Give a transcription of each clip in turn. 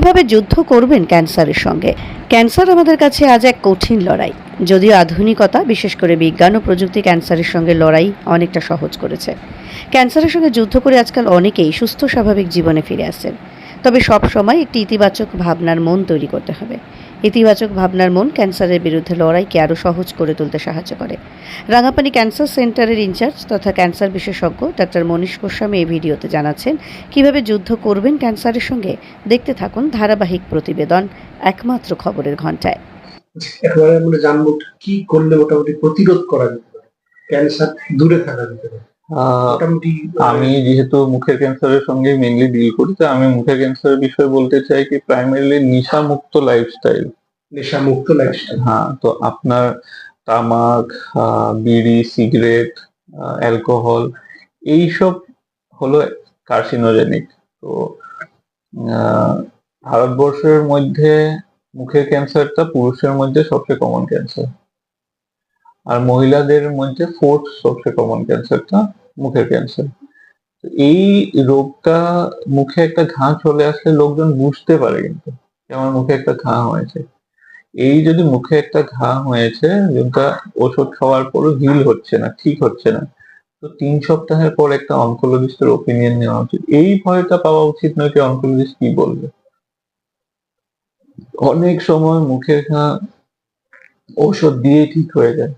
কীভাবে যুদ্ধ করবেন ক্যান্সারের সঙ্গে? ক্যান্সার আমাদের কাছে আজ এক কঠিন লড়াই। যদিও আধুনিকতা, বিশেষ করে বিজ্ঞান ও প্রযুক্তি ক্যান্সারের সঙ্গে লড়াই অনেকটা সহজ করেছে। ক্যান্সারের সঙ্গে যুদ্ধ করে আজকাল অনেকেই সুস্থ, স্বাভাবিক জীবনে ফিরে আসেন তবে সব সময় একটি ইতিবাচক ভাবনার মন তৈরি করতে হবে। ইতিবাচক ভাবনার মন ক্যান্সারের বিরুদ্ধে লড়াইকে আরও সহজ করে তুলতে সাহায্য করে। রাঙাপানি ক্যান্সার সেন্টারের ইনচার্জ তথা ক্যান্সার বিশেষজ্ঞ ডাক্তার মনীষ গোস্বামী এই ভিডিওতে জানাচ্ছেন, কীভাবে যুদ্ধ করবেন ক্যান্সারের সঙ্গে? দেখতে থাকুন ধারাবাহিক প্রতিবেদন, একমাত্র খবরের ঘন্টায় আমরা জানব কি করলে মোটামুটি প্রতিরোধ করা যেতে পারে, ক্যান্সার দূরে থাকা যেতে পারে আমি যেহেতু মুখের ক্যান্সারের সঙ্গে মেনলি ডিল করি তো আমি মুখের ক্যান্সারের বিষয়ে বলতে চাই কি প্রাইমারিলি নেশা মুক্ত লাইফস্টাইল নেশা মুক্ত লাইফস্টাইল হ্যাঁ তো আপনার তামাক আহ, বিড়ি সিগারেট অ্যালকোহল এইসব হলো কার্সিনোজেনিক তো আহ, ভারতবর্ষের মধ্যে মুখের ক্যান্সারটা পুরুষের মধ্যে সবচেয়ে কমন ক্যান্সার আর মহিলাদের মধ্যে ফোর্থ সবচেয়ে কমন ক্যান্সারটা মুখের ক্যান্সার এই রোগটা মুখে একটা ঘা চলে আসলে লোকজন বুঝতে পারে কিন্তু আমার মুখে একটা ঘা হয়েছে। এই যদি মুখে একটা ঘা হয়েছে, যেটা ওষুধ খাওয়ার পরও হিল হচ্ছে না, ঠিক হচ্ছে না, তো তিন সপ্তাহের পর একটা অনকোলজিস্টের ওপিনিয়ন নেওয়া উচিত। এই ভয়টা পাওয়া উচিত নয় যে অনকোলজিস্ট কি বলবে। অনেক সময় মুখের ঘা ঔষধ দিয়ে ঠিক হয়ে যায়।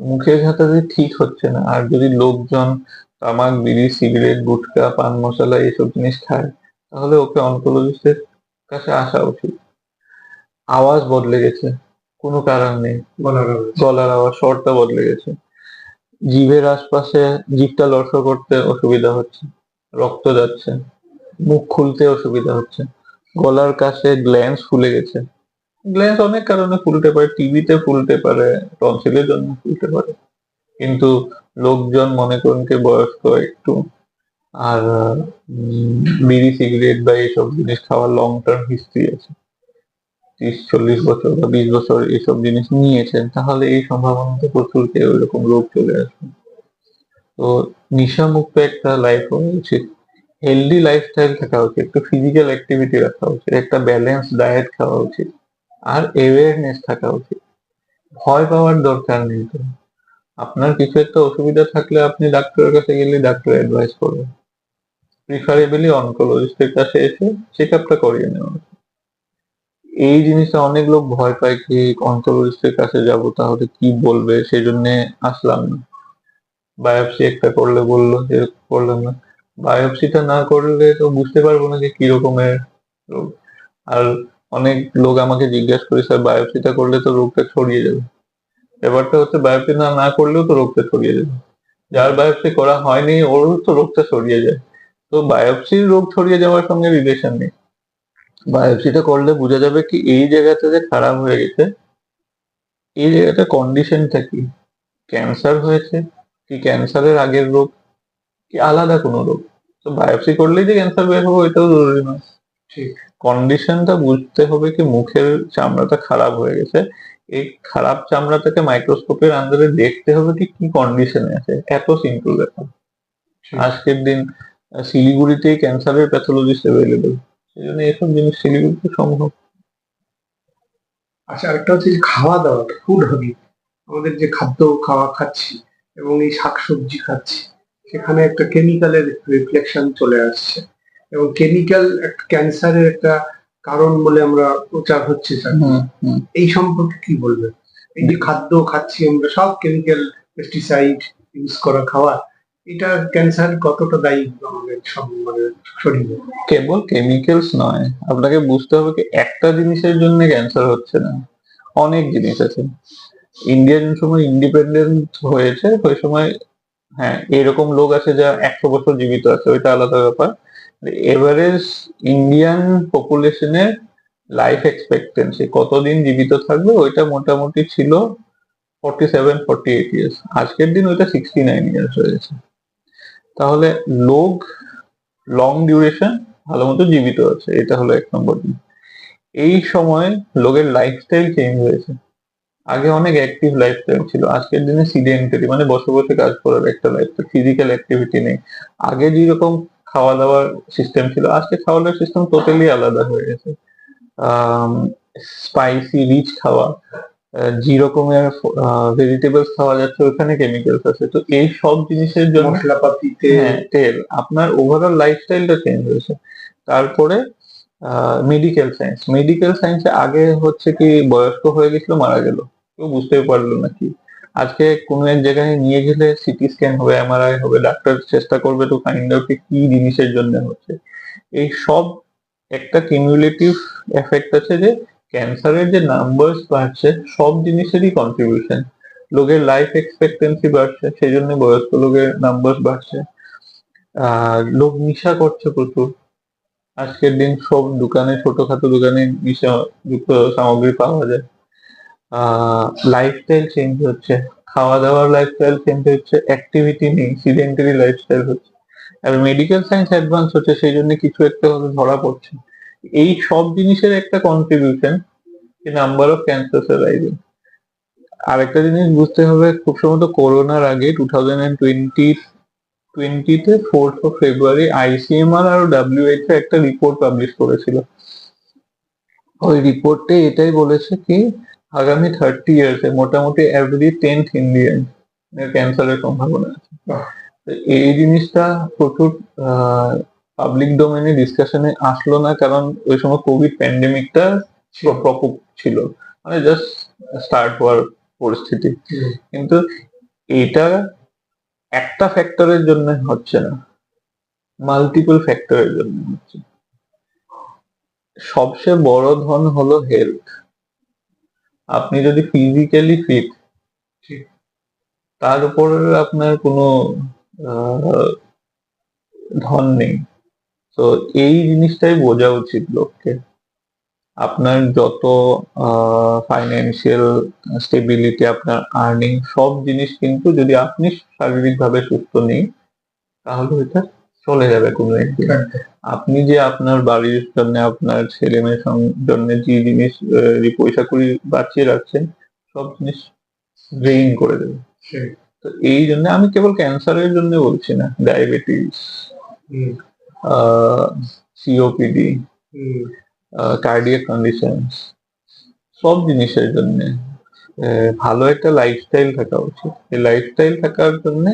মুখের ঘাটা যে ঠিক হচ্ছে না। আর যদি লোকজন তামাক বিড়ি সিগারেট গুটখা পান মশলা এইসব জিনিস খায় তাহলে ওকে অনকোলজিস্টের কাছে আসা উচিত। আওয়াজ বদলে গেছে। কোনো কারণ নেই। গলার আওয়াজ স্বরটা বদলে গেছে। জিভের আশপাশে জিভটা লড়সড় করতে অসুবিধা হচ্ছে। রক্ত যাচ্ছে। মুখ খুলতে অসুবিধা হচ্ছে। গলার কাছে গ্ল্যান্স ফুলে গেছে। গ্ল্যান্স অনেক কারণে ফুলতে পারে, টিভিতে ফুলতে পারে টনসিলের জন্য ফুলতে পারে। কিন্তু লোকজন মনে করেন কি বয়স্ক একটু, আর বিড়ি সিগারেট বা এইসব জিনিস খাওয়ার লং টার্ম হিস্ট্রি আছে। ত্রিশ, চল্লিশ বছর বা বিশ বছর এইসব জিনিস নিয়েছেন, তাহলে এই সম্ভাবনাতে প্রচুর কেউ এরকম রোগ চলে আসবে। তো নেশামুক্ত একটা লাইফ হওয়া উচিত হেলদি লাইফস্টাইল থাকা উচিত, একটু ফিজিক্যাল অ্যাক্টিভিটি রাখা উচিত, একটা ব্যালেন্স ডায়েট খাওয়া উচিত। আর অ্যাওয়ারনেস থাকা উচিত। ভয় পাওয়ার দরকার নেই তো। আপনার কিছু একটা অসুবিধা থাকলে আপনি ডাক্তারের কাছে গেলে ডাক্তার অ্যাডভাইস করবে প্রিফারেবলি অনকোলজিস্টের কাছে এসে চেক আপটা করিয়ে নেওয়া। এই জিনিসটা অনেক লোক ভয় পায় কি অনকোলজিস্টের কাছে যাব তাহলে কি বলবে সেই জন্য আসলাম না। বায়োপসি একটা করলে বলল যে করলাম না। বায়োপসিটা না করলে তো বুঝতে পারব না যে কি রকমের রোগ। আর অনেক লোক আমাকে জিজ্ঞাসা করে, স্যার, বায়োপসিটা করলে তো রোগটা ছড়িয়ে যাবে। ব্যাপারটা হচ্ছে বায়োপসি না করলেও তো রোগটা ছড়িয়ে যাবে। যার বায়োপসি করা হয়নি ওরও তো রোগটা ছড়িয়ে যায়। তো বায়োপসির রোগ ছড়িয়ে যাওয়ার সঙ্গে রিলেশন নেই। বায়োপসিটা করলে বোঝা যাবে কি, এই জায়গাটা যে খারাপ হয়ে গেছে, এই জায়গাটা কন্ডিশনটা কি? ক্যান্সার হয়েছে কি ক্যান্সারের আগের রোগ? কি আলাদা কোনো রোগ? তো বায়োপসি করলেই যে ক্যান্সার বের হবে ওইটাও জরুরি নয়। ঠিক। কন্ডিশনটা বুঝতে হবে কি মুখের চামড়াটা খারাপ হয়ে গেছে। এই খারাপ চামড়াটাকে মাইক্রোস্কোপের আন্ডারে দেখতে হবে কি কি কন্ডিশনে আছে। এত সিম্পল ব্যাপার। আজকের দিন আহ, শিলিগুড়িতেই ক্যান্সারের প্যাথোলজিস্ট অ্যাভেলেবেল সেই জন্য এসব জিনিস শিলিগুড়িতে সম্ভব। আচ্ছা আরেকটা হচ্ছে যে খাওয়া দাওয়া ফুড হ্যাবিট আমাদের যে খাদ্য খাওয়া খাচ্ছি এবং এই শাকসবজি খাচ্ছি সেখানে একটা কেমিক্যালের রিফ্লেকশন চলে আসছে। এবং কেমিক্যাল একটা ক্যান্সারের একটা কারণ বলে আমরা প্রচার হচ্ছে স্যার। এই সম্পর্কে কি বলবেন? এই যে খাদ্য খাচ্ছি আমরা সব কেমিক্যাল পেস্টিসাইড ইউজ করা খাওয়া এটা ক্যান্সার কতটা দায়ী আমাদের সব মানে শরীরে? কেবল কেমিক্যালস নয় আপনাকে বুঝতে হবে কি একটা জিনিসের জন্য ক্যান্সার হচ্ছে না অনেক জিনিস আছে। ইন্ডিয়া যে সময় ইন্ডিপেন্ডেন্ট হয়েছে ওই সময় হ্যাঁ এরকম লোক আছে যা একশো বছর জীবিত আছে ওইটা আলাদা ব্যাপার। এভারেজ ইন্ডিয়ান পপুলেশনের লাইফ এক্সপেক্টেন্সি কতদিন জীবিত থাকবে ওইটা মোটামুটি ছিল forty seven forty eight years আজকের দিন ওইটা সিক্সটি নাইন ইয়ার্স হয়ে তাহলে লোক লং ডিউরেশন ভালো মতো জীবিত আছে, এটা হলো এক নম্বর দিন এই সময় লোকের লাইফস্টাইল চেঞ্জ হয়েছে। আগে অনেক অ্যাক্টিভ লাইফস্টাইল ছিল, আজকের দিনে সিডেন্টারি মানে বসে বসে কাজ করার একটা লাইফস্টাইল ফিজিক্যাল অ্যাক্টিভিটি নেই। আগে যেরকম খাওয়া দাওয়ার সিস্টেম ছিল। আজকে খাওয়া দাওয়ার সিস্টেম টোটালি আলাদা হয়ে গেছে। স্পাইসি রিচ খাওয়া যে রকমের ভেজিটেবলস খাওয়া যাচ্ছে ওখানে কেমিক্যালস আছে। তো এই সব জিনিসের জন্য মশলাপাতিতে হ্যাঁ তেল। আপনার ওভারঅল লাইফস্টাইলটা চেঞ্জ হয়েছে। তারপরে মেডিকেল সায়েন্স মেডিকেল সায়েন্সে আগে হচ্ছে কি বয়স্ক হয়ে গেছিল মারা গেল। কেউ বুঝতেই পারল না কি। আজকে কোনো এক জায়গায় নিয়ে গেলে সিটি স্ক্যান হবে, এমআরআই হবে, ডাক্তার চেষ্টা করবে তো ফাইন্ড আউট কি জিনিসের জন্য হচ্ছে। এই সব একটা কিউমুলেটিভ এফেক্ট আছে যে ক্যান্সারের যে নাম্বারস বাড়ছে, সব জিনিসেরই কন্ট্রিবিউশন লোকের লাইফ এক্সপেক্টেন্সি বাড়ছে সেই জন্য বয়স্ক লোকের নাম্বারস বাড়ছে। লোক নেশা করছে প্রচুর। আজকের দিন সব দোকানে, ছোটখাটো দোকানে নেশা যুক্ত সামগ্রী পাওয়া যায়। লাইফস্টাইল চেঞ্জ হচ্ছে। খাওয়া দাওয়ার লাইফস্টাইল চেঞ্জ হচ্ছে অ্যাক্টিভিটি নেই সিডেন্টারি লাইফস্টাইল হচ্ছে। আর মেডিকেল সায়েন্স অ্যাডভান্স হচ্ছে, সেই জন্য কিছু একটা হয়তো ধরা পড়ছে। এই সব জিনিসের একটা contribution number of cancer rising আরেকটা জিনিস বুঝতে হবে, খুব সম্ভবত করোনার আগে টু থাউজেন্ড অ্যান্ড টোয়েন্টি টোয়েন্টিতে ফোর্থ অফ ফেব্রুয়ারি আইসিএমআর আর ডাব্লিউএইচও একটা রিপোর্ট পাবলিশ করেছিল। ওই রিপোর্টে এটাই বলেছে কি আগামী থার্টি ইয়ার্সে মোটামুটি এভরি টেন্থ ইন্ডিয়ান ক্যান্সারের সম্ভাবনা আছে। এই জিনিসটা প্রচুর পাবলিক ডোমেনে ডিসকাশনে আসলো না কারণ ওই সময় কোভিড প্যান্ডেমিকটা প্রকোপ ছিল। মানে জাস্ট স্টার্ট হওয়ার পরিস্থিতি। কিন্তু এটা একটা ফ্যাক্টরের জন্য হচ্ছে না। মাল্টিপল ফ্যাক্টরের জন্য হচ্ছে। সবচেয়ে বড় ধন হলো হেলথ আপনি যদি ফিজিক্যালি ফিট তার উপর আপনার কোনো ধন নেই। তো এই জিনিসটাই বোঝা উচিত লোককে। আপনার যত ফাইন্যান্সিয়াল স্টেবিলিটি আপনার আর্নিং সব জিনিস কিন্তু যদি আপনি শারীরিকভাবে সুস্থ নেই তাহলে এটা চলে যাবে কোনো একদিন। আপনি যে আপনার বাড়ির জন্য আপনার ছেলে মেয়ের জন্য যে জিনিস পয়সা করি বাঁচিয়ে রাখছেন সব জিনিস ড্রেইন করে দেবে। তো এই জন্য আমি কেবল ক্যান্সারের জন্য বলছি না ডায়াবেটিস সিওপিডি কার্ডিয়াক কন্ডিশনস সব জিনিসের জন্য ভালো একটা লাইফস্টাইল থাকা উচিত। এই লাইফস্টাইল থাকার জন্য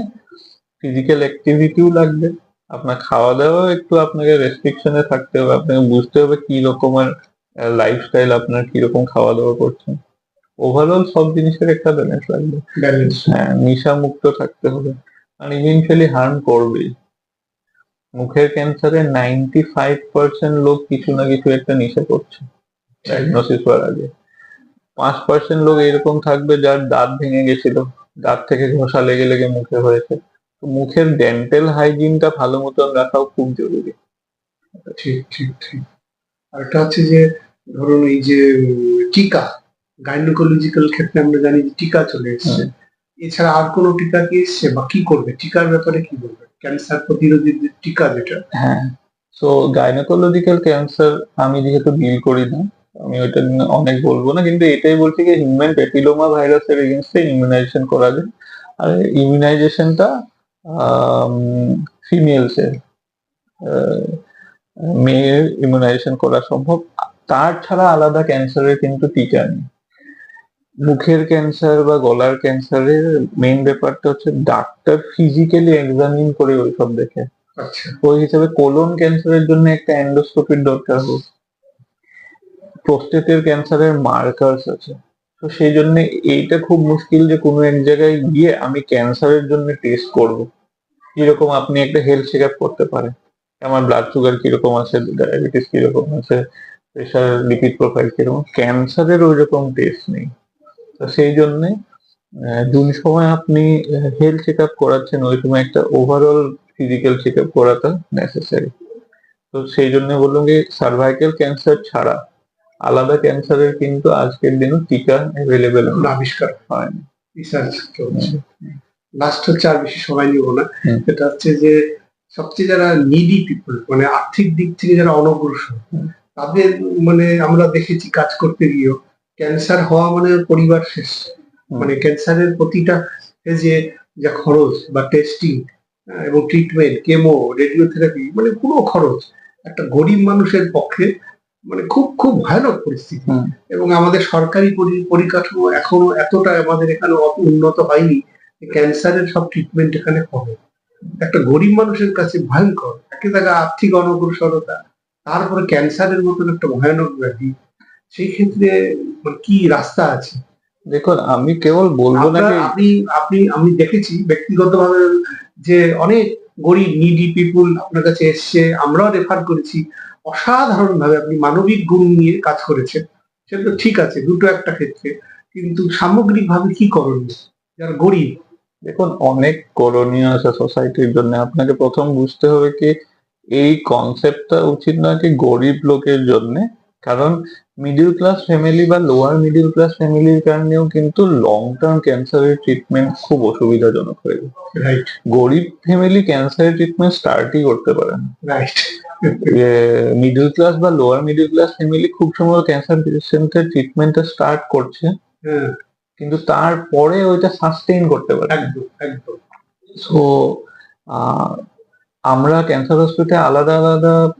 ফিজিক্যাল অ্যাক্টিভিটিও লাগবে। আপনার খাওয়া দাওয়া একটু আপনাকে রেস্ট্রিকশনে থাকতে হবে। আপনাকে বুঝতে হবে কি রকমের লাইফস্টাইল আপনার কি রকম খাওয়া দাওয়া করছেন। ওভারঅল সব জিনিসের একটা ব্যালেন্স লাগবে। হ্যাঁ নেশা মুক্ত থাকতে হবে। আর ইভেনচুয়ালি হার্ম করবেই। মুখের ক্যান্সারে নাইনটি ফাইভ পার্সেন্ট লোক কিছু না কিছু একটা নেশা করছে ডায়াগনোসিস হওয়ার আগে। পাঁচ পার্সেন্ট লোক এরকম থাকবে যার দাঁত ভেঙে গেছিল। দাঁত থেকে ঘষা লেগে লেগে মুখে হয়েছে। মুখের ডেন্টাল হাইজিনটা ভালো মতন রাখাও খুব জরুরি। ঠিক ঠিক ঠিক। আরেকটা হচ্ছে যে ধরুন এই যে টিকা গাইনোকোলজিক্যাল ক্ষেত্রে আমরা জানি যে টিকা চলে এসেছে। এছাড়া আর কোনো টিকা কি এসছে বা কি করবে? টিকার ব্যাপারে কি বলবে ক্যান্সার প্রতিরোধী টিকা যেটা। হ্যাঁ। তো গাইনোকোলজিক্যাল ক্যান্সার আমি যেহেতু ডিল করি না আমি ওইটা নিয়ে অনেক বলব না কিন্তু এটাই বলছি যে হিউম্যান প্যাপিলোমা ভাইরাসের এগেনস্টে ইমিউনাইজেশন করা যায়। আর ইমিউনাইজেশনটা ফিমেলসের মেয়ের ইমিউনাইজেশন করা সম্ভব। তার ছাড়া আলাদা ক্যান্সারের কিন্তু টিকা নেই। মুখের ক্যান্সার বা গলার ক্যান্সারের মেইন ব্যাপারটা হচ্ছে ডাক্তার ফিজিক্যালি এক্সামিন করে ওইসব দেখে। আচ্ছা। ওই হিসাবে কোলন ক্যান্সারের জন্য একটা এন্ডোস্কোপির দরকার হোক প্রোস্টেটের ক্যান্সারের মার্কার্স আছে। তো সেই জন্য এইটা খুব মুশকিল যে কোনো এক জায়গায় গিয়ে আমি ক্যান্সারের জন্য টেস্ট করব। যেরকম আপনি একটা হেলথ চেক আপ করতে পারেন। আমার ব্লাড সুগার কীরকম আছে ডায়াবেটিস কীরকম আছে প্রেশার লিপিড প্রোফাইল কীরকম ক্যান্সারের ওই রকম টেস্ট নেই। তো সেই জন্যে যোন সময় আপনি হেলথ চেক আপ করাচ্ছেন, ওই সময় একটা ওভারঅল ফিজিক্যাল চেক আপ করাটা নেসেসারি তো সেই জন্য বললাম যে সার্ভাইকাল ক্যান্সার ছাড়া আলাদা ক্যান্সারের কিন্তু আজকের দিনে টিকা অ্যাভেলেবেল আবিষ্কার হয় না রিসার্চ চলছে। লাস্ট হচ্ছে আর বেশি সময় নিব না। সেটা হচ্ছে যে সবচেয়ে যারা নিডি পিপল মানে আর্থিক দিক থেকে যারা অনগ্রসর তাদের মানে আমরা দেখেছি কাজ করতে গিয়েও ক্যান্সার হওয়া মানে পরিবার শেষ। মানে ক্যান্সারের প্রতিটা যে যা খরচ বা টেস্টিং এবং ট্রিটমেন্ট কেমো রেডিওথেরাপি মানে পুরো খরচ একটা গরিব মানুষের পক্ষে মানে খুব খুব ভয়ানক পরিস্থিতি। এবং আমাদের সরকারি পরিকাঠামো এখনও এতটা আমাদের এখানে অত উন্নত হয়নি যে ক্যান্সারের সব ট্রিটমেন্ট এখানে হবে। একটা গরিব মানুষের কাছে ভয়ঙ্কর। একে জায়গা আর্থিক অনগ্রসরতা তারপরে ক্যান্সারের মতন একটা ভয়ানক ব্যাধি। সেই ক্ষেত্রে মানে কি রাস্তা আছে? দেখুন আমি কেবল বলব না আপনি আপনি আমি দেখেছি ব্যক্তিগতভাবে যে অনেক গরিব নিডি পিপুল আপনার কাছে এসছে। আমরাও রেফার করেছি। অসাধারণ ভাবে আপনি মানবিক গুণ নিয়ে কাজ করেছেন। সেটা তো ঠিক আছে দুটো একটা ক্ষেত্রে। কিন্তু সামগ্রিক ভাবে কি করণীয়? যারা গরিব। দেখুন অনেক করণীয় আছে সোসাইটির জন্য। আপনাকে প্রথম বুঝতে হবে কি এই কনসেপ্টটা উচিত নয় কি গরিব লোকের জন্য। কারণ মিডিল ক্লাস ফ্যামিলি বা লোয়ার মিডিল ক্লাস ফ্যামিলির কারণেও কিন্তু লং টার্ম ক্যান্সারের ট্রিটমেন্ট খুব অসুবিধাজনক হয়ে যায়। রাইট গরিব ফ্যামিলি ক্যান্সারের ট্রিটমেন্ট স্টার্টই করতে পারে না। রাইট মিডল ক্লাস বা লোয়ার মিডল ক্লাস ফ্যামিলি খুব সময় ক্যান্সার পেশেন্টের ট্রিটমেন্টটা স্টার্ট করছে। হ্যাঁ। কিন্তু তারপরে ওইটা সাস্টেইন করতে পারে। সো আমরা ক্যান্সার হসপিটালে আলাদা আলাদা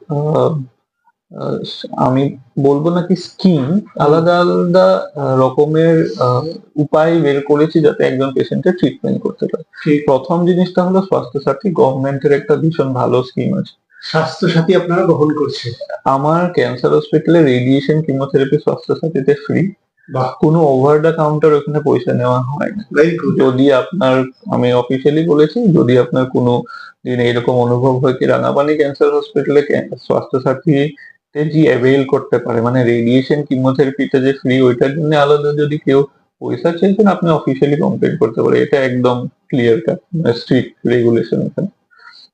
আমি বলব নাকি স্কিম আলাদা আলাদা রকমের উপায় বের করেছি যাতে একজন পেশেন্টের ট্রিটমেন্ট করতে পারে। প্রথম জিনিসটা হলো স্বাস্থ্য সাথী গভর্নমেন্টের একটা ভীষণ ভালো স্কিম আছে। স্বাস্থ্য সাথী আপনারা গ্রহণ করছেন। আমার ক্যান্সার হসপিটালে রেডিয়েশন কিমোথেরাপি স্বাস্থ্য সাথীতে ফ্রি বাহ। কোনো ওভার দ্য কাউন্টার ওখানে পয়সা নেওয়া হয় না। যদি আপনার আমি অফিসিয়ালি বলেছি যদি আপনার কোনো দিন এরকম অনুভব হয় কি রাঙাপানি ক্যান্সার হসপিটালে স্বাস্থ্য সাথীতে যে অ্যাভেল করতে পারে? মানে রেডিয়েশন কিমোথেরাপিটা যে ফ্রি ওইটার জন্য আলাদা যদি কেউ পয়সা চেয়েছেন আপনি অফিসিয়ালি কমপ্লেন করতে পারে এটা একদম ক্লিয়ার কাট স্ট্রিক্ট রেগুলেশন এখানে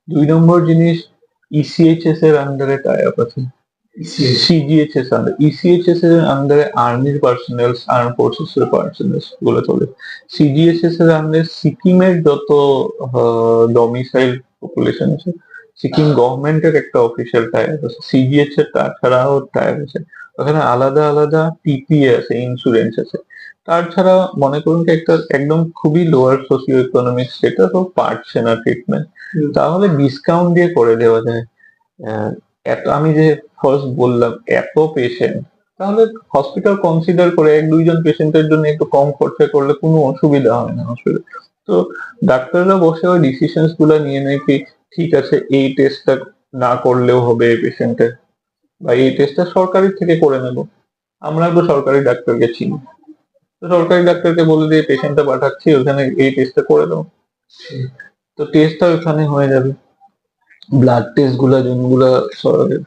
দুই নম্বর জিনিস ইসিএইচএস এর আন্ডারে টাই আপ আছে সিজিএইচএস আন্ডার ইসিএইচএস এর আন্ডারে আর্মির পার্সোনাল আর্ম ফোর্সেস এর পার্সোনালগুলো চলে। সিজিএইচএস এর আন্ডারে সিকিমের যত ডমিসাইল পপুলেশন আছে সিকিম গভর্নমেন্টের একটা অফিসিয়াল টায়ার আছে। সিজিএইচ এর তাছাড়াও টায়ার আছে। ওখানে আলাদা আলাদা টিপিএ আছে ইন্স্যুরেন্স আছে। তাছাড়া মনে করুন কি একটা একদম খুবই লোয়ার সোশিও ইকোনমিক সেটা তো পারছে না ট্রিটমেন্ট তাহলে ডিসকাউন্ট দিয়ে করে দেওয়া যায়। এত আমি যে ফার্স্ট বললাম এত পেশেন্ট তাহলে হসপিটাল কনসিডার করে এক দুইজন পেশেন্টের জন্য একটু কম খরচা করলে কোনো অসুবিধা হয় না হসপিটাল তো ডাক্তাররা বসে ওই ডিসিশনসগুলো নিয়ে নেয় কি ঠিক আছে এই টেস্টটা না করলেও হবে এই পেশেন্টের বা এই টেস্টটা সরকারি থেকে করে নেব। আমরা তো সরকারি ডাক্তারকে চিনি। সরকারি ডাক্তারকে বলে দিয়ে পেশেন্টটা পাঠাচ্ছি ওখানে এই টেস্টটা করে দাও তো টেস্টটা ওখানে হয়ে যাবে। ব্লাড টেস্টগুলা যেগুলা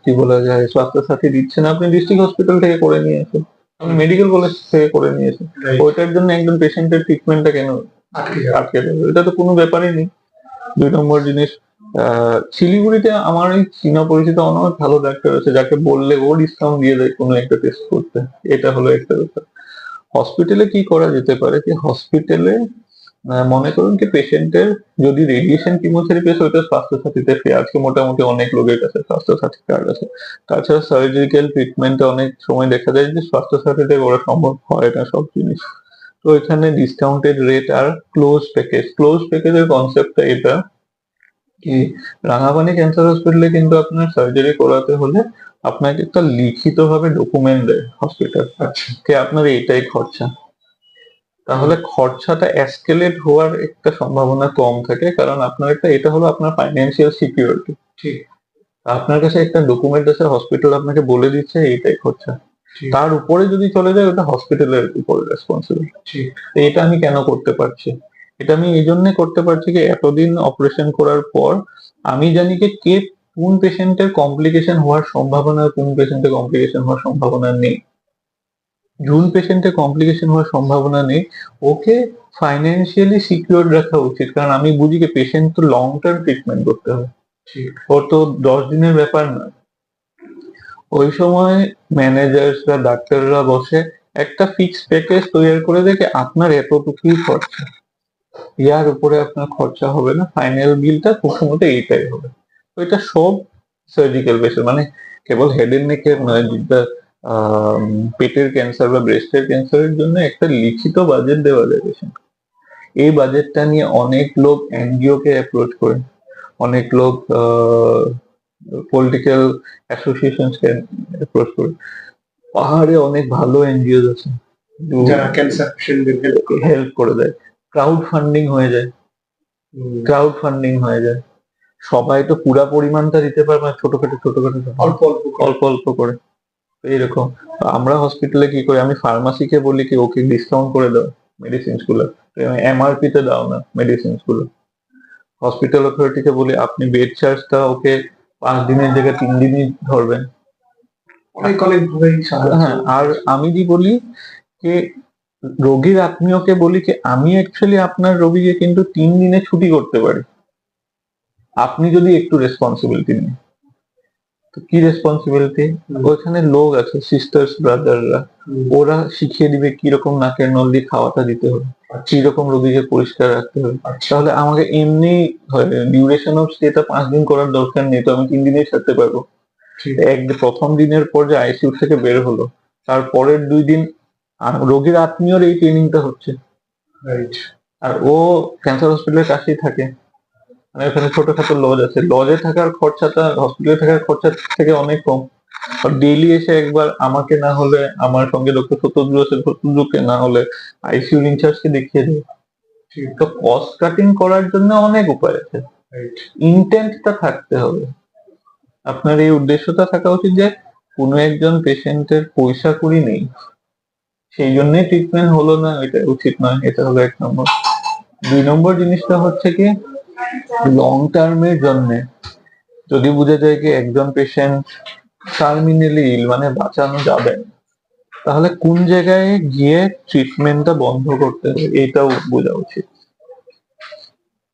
কি বলা যায় স্বাস্থ্য সাথী দিচ্ছে না। আপনি ডিস্ট্রিক্ট হসপিটাল থেকে করে নিয়ে আসুন। আপনি মেডিকেল কলেজ থেকে করে নিয়ে আসুন। ওইটার জন্য একজন পেশেন্টের ট্রিটমেন্টটা কেন আটকে যাবে। এটা তো কোনো ব্যাপারই নেই। দুই নম্বর জিনিস আহ, শিলিগুড়িতে আমার এই চীনা পরিচিত অনেক ভালো ডাক্তার আছে যাকে বললে ও ডিসকাউন্ট দিয়ে দেয় কোনো একটা টেস্ট করতে। এটা হলো একটা ব্যাপার। হসপিটালে কি করা যেতে পারে কি হসপিটালে মনে করুন কি পেশেন্টের যদি রেডিয়েশন কিমোথেরাপি আছে ওইটা স্বাস্থ্য সাথীতে ফ্রি আজকে মোটামুটি অনেক লোকের কাছে স্বাস্থ্য সাথী কার্ড আছে। তাছাড়া সার্জিক্যাল ট্রিটমেন্টে অনেক সময় দেখা যায় যে স্বাস্থ্য সাথীতে করা সম্ভব হয় না সব জিনিস। তো এখানে ডিসকাউন্টেড রেট আর ক্লোজ প্যাকেজ ক্লোজ প্যাকেজের কনসেপ্টটা এটা, কি রাঙাপানি ক্যান্সার হসপিটালে কিন্তু আপনার সার্জারি করাতে হলে আপনাকে একটা লিখিত ভাবে ডকুমেন্ট দেয় হসপিটাল কে আপনার এটাই খরচা। তাহলে খরচাটা এসকেলেট হওয়ার একটা সম্ভাবনা কম থাকে কারণ আপনার একটা এটা হলো আপনার ফাইন্যান্সিয়াল সিকিউরিটি ঠিক। আপনার কাছে একটা ডকুমেন্ট আছে হসপিটাল আপনাকে বলে দিচ্ছে এইটাই খরচা। তার উপরে যদি চলে যায় ওটা হসপিটালের উপরে রেসপন্সিবল এটা আমি কেন করতে পারছি? এটা আমি এই জন্য করতে পারছি কি এতদিন অপারেশন করার পর আমি জানি কি কে কোন পেশেন্টের কমপ্লিকেশন হওয়ার সম্ভাবনা কোন পেশেন্টের কমপ্লিকেশন হওয়ার সম্ভাবনা নেই? জুন পেশেন্টের কমপ্লিকেশন হওয়ার সম্ভাবনা নেই। ওকে ফাইন্যান্সিয়ালি সিকিউর রাখা উচিত। কারণ আমি বুঝি যে পেশেন্ট তো লং টার্ম ট্রিটমেন্ট করতে হবে। ওর তো দশ দিনের ব্যাপার না। ওই সময় ম্যানেজার্সরা ডাক্তাররা বসে একটা ফিক্স প্যাকেজ তৈরি করে দেখে আপনার এতটুকুই খরচা। ইয়ার উপরে আপনার খরচা হবে না। ফাইনাল বিলটা খুব সম্ভবত এইটাই হবে। এটা সব সার্জিক্যাল পেশেন্ট মানে কেবল হেড এন্ড নেকের নয় যেটা পেটের ক্যান্সার বা ব্রেস্টের ক্যান্সারের জন্য একটা লিখিত বাজেট দেওয়া যায় patient। এই বাজেটটা নিয়ে অনেক লোক এনজিও কে অ্যাপ্রোচ করে। অনেক লোক পলিটিক্যাল অ্যাসোসিয়েশনসকে অ্যাপ্রোচ করে। পাহাড়ে অনেক ভালো এনজিও আছে। যারা ক্যান্সার পেশেন্টদের হেল্প করে। দেয়। ক্রাউড ফান্ডিং হয়ে যায়। ক্রাউড ফান্ডিং হয়ে যায়। সবাই তো পুরা পরিমাণটা দিতে পারবে না ছোটখাটো ছোটখাটো অল্প অল্প অল্প অল্প করে। এইরকম। আমরা হসপিটালে কি করি? আমি ফার্মাসিকে বলি কি ওকে ডিসকাউন্ট করে দাও মেডিসিনসগুলো এমআরপি তে দাও না মেডিসিনসগুলো হসপিটাল অথরিটিকে বলি আপনি বেড চার্জটা ওকে পাঁচ দিনের জায়গায় তিন দিনই ধরবেন। অনেক অনেক হ্যাঁ আর আমি কি বলি যে রোগীর আত্মীয়কে বলি কি আমি অ্যাকচুয়ালি আপনার রোগীকে কিন্তু তিন দিনে ছুটি করতে পারি। আপনি যদি একটু রেসপন্সিবিলিটি নেন। তো কি রেসপন্সিবিলিটি ওখানে লোক আছে সিস্টার্স ব্রাদাররা ওরা শিখিয়ে দিবে কীরকম নাকের নল দিয়ে খাওয়াটা দিতে হবে কীরকম রোগীকে পরিষ্কার রাখতে হবে। আচ্ছা। তাহলে আমাকে এমনি ডিউরেশন অফ স্টেটা পাঁচ দিন করার দরকার নেই তো আমি তিন দিনেই সারতে পারব। এক প্রথম দিনের পর যে আইসিইউ থেকে বের হলো তারপরের দুই দিন রোগীর আত্মীয়র এই ট্রেনিংটা হচ্ছে। রাইট আর ও ক্যান্সার হসপিটালের কাছেই থাকে। মানে ওখানে ছোটখাটো লজ আছে। লজে থাকার খরচাটা হসপিটালে থাকার খরচা থেকে অনেক কম। আর ডেইলি এসে একবার আমাকে না হলে আমার সঙ্গে ডক্টর সত্যদ্রু আছে সত্যদ্রুকে না হলে আইসিইউ ইনচার্জকে দেখিয়ে দেবে। ঠিক। তো কস্ট কাটিং করার জন্য অনেক উপায় আছে। রাইট ইন্টেন্টটা থাকতে হবে। আপনার এই উদ্দেশ্যটা থাকা উচিত যে কোনো একজন পেশেন্টের পয়সা কুড়ি নেই। সেই জন্যই ট্রিটমেন্ট হলো না এটা উচিত নয় এটা হলো এক নম্বর। দুই নম্বর জিনিসটা হচ্ছে কি লং টার্মের জন্য যদি বোঝা যায় কি একজন পেশেন্ট টার্মিনালি ইল মানে বাঁচানো যাবে, তাহলে কোন জায়গায় গিয়ে ট্রিটমেন্টটা বন্ধ করতে হবে, এটাও বোঝা উচিত।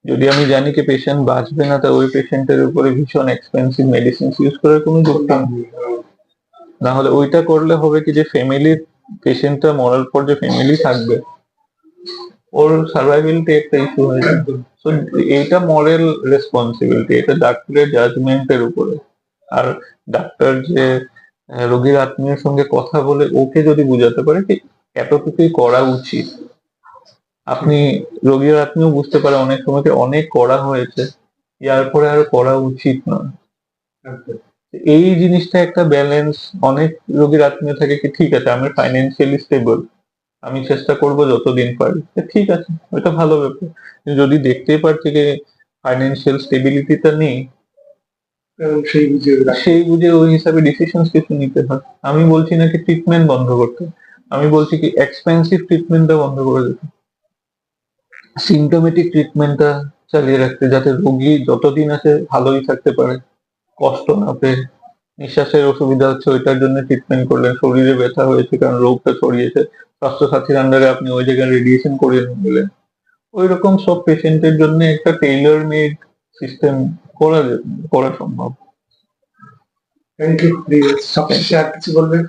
যদি আমি জানি কি পেশেন্ট বাঁচবে না, তা ওই পেশেন্টের উপরে ভীষণ এক্সপেন্সিভ মেডিসিন ইউজ করার কোনো যোগ্যতা নেই। না হলে ওইটা করলে হবে কি যে ফ্যামিলির পেশেন্টটা মরার পর যে ফ্যামিলি থাকবে, ওর সার্ভাইভালিটি একটা ইস্যু হয়ে যাবে। তো এইটা মরাল রেসপন্সিবিলিটি এটা ডাক্তারের জাজমেন্টের উপরে। আর ডাক্তার যে রোগীর আত্মীয়ের সঙ্গে কথা বলে ওকে যদি বুঝাতে পারে কি এতটুকুই করা উচিত। আপনি রোগীর আত্মীয় বুঝতে পারে অনেক সময় অনেক করা হয়েছে ইয়ার পরে আর করা উচিত নয়। একদম এই জিনিসটা একটা ব্যালেন্স অনেক রোগীর আত্মীয় থাকে কি ঠিক আছে আমি ফাইন্যান্সিয়ালি স্টেবল আমি চেষ্টা করব যতদিন পারি। ঠিক আছে ওটা ভালো ব্যাপার। যদি দেখতেই পারছি যে ফাইন্যান্সিয়াল স্টেবিলিটিটা নেই সেই বুঝে সেই বুঝে ওই হিসাবে ডিসিশন কিছু নিতে হয়। আমি বলছি না কি ট্রিটমেন্ট বন্ধ করতে আমি বলছি কি এক্সপেন্সিভ ট্রিটমেন্টটা বন্ধ করে দিতে সিমটোমেটিক ট্রিটমেন্টটা চালিয়ে রাখতে যাতে রোগী যতদিন আছে ভালোই থাকতে পারে। কষ্ট না পেয়ে। নিঃশ্বাসের অসুবিধা হচ্ছে ওইটার জন্য ট্রিটমেন্ট করলেন। শরীরে ব্যথা হয়েছে কারণ রোগটা ছড়িয়েছে। স্বাস্থ্যসাথীর আন্ডারে আপনি ওই জায়গায় রেডিয়েশন করিয়ে নিলেন ওই রকম সব পেশেন্টের জন্য একটা টেইলর মেড সিস্টেম করা করা সম্ভব। থ্যাংক ইউ সবশেষে আর কিছু বলবেন?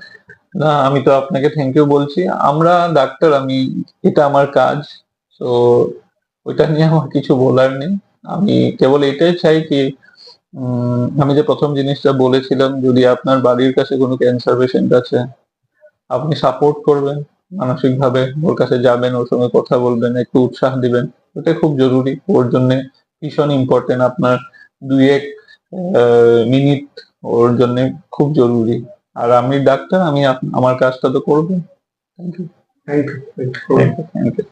না আমি তো আপনাকে থ্যাংক ইউ বলছি। আমরা ডাক্তার আমি এটা আমার কাজ তো ওইটা নিয়ে আমার কিছু বলার নেই। আমি কেবল এটাই চাই কি আমি যে প্রথম জিনিসটা বলেছিলাম যদি আপনার বাড়ির কাছে কোনো ক্যান্সার পেশেন্ট আছে আপনি সাপোর্ট করবেন। মানসিক ভাবে ওর কাছে যাবেন ওর সঙ্গে কথা বলবেন একটু উৎসাহ দিবেন ওটা খুব জরুরি। ওর জন্য ভীষণ ইম্পর্টেন্ট আপনার দুই এক মিনিট ওর জন্য খুব জরুরি। আর আমি ডাক্তার আমি আমার কাজটা তো করব। Thank you thank you thank you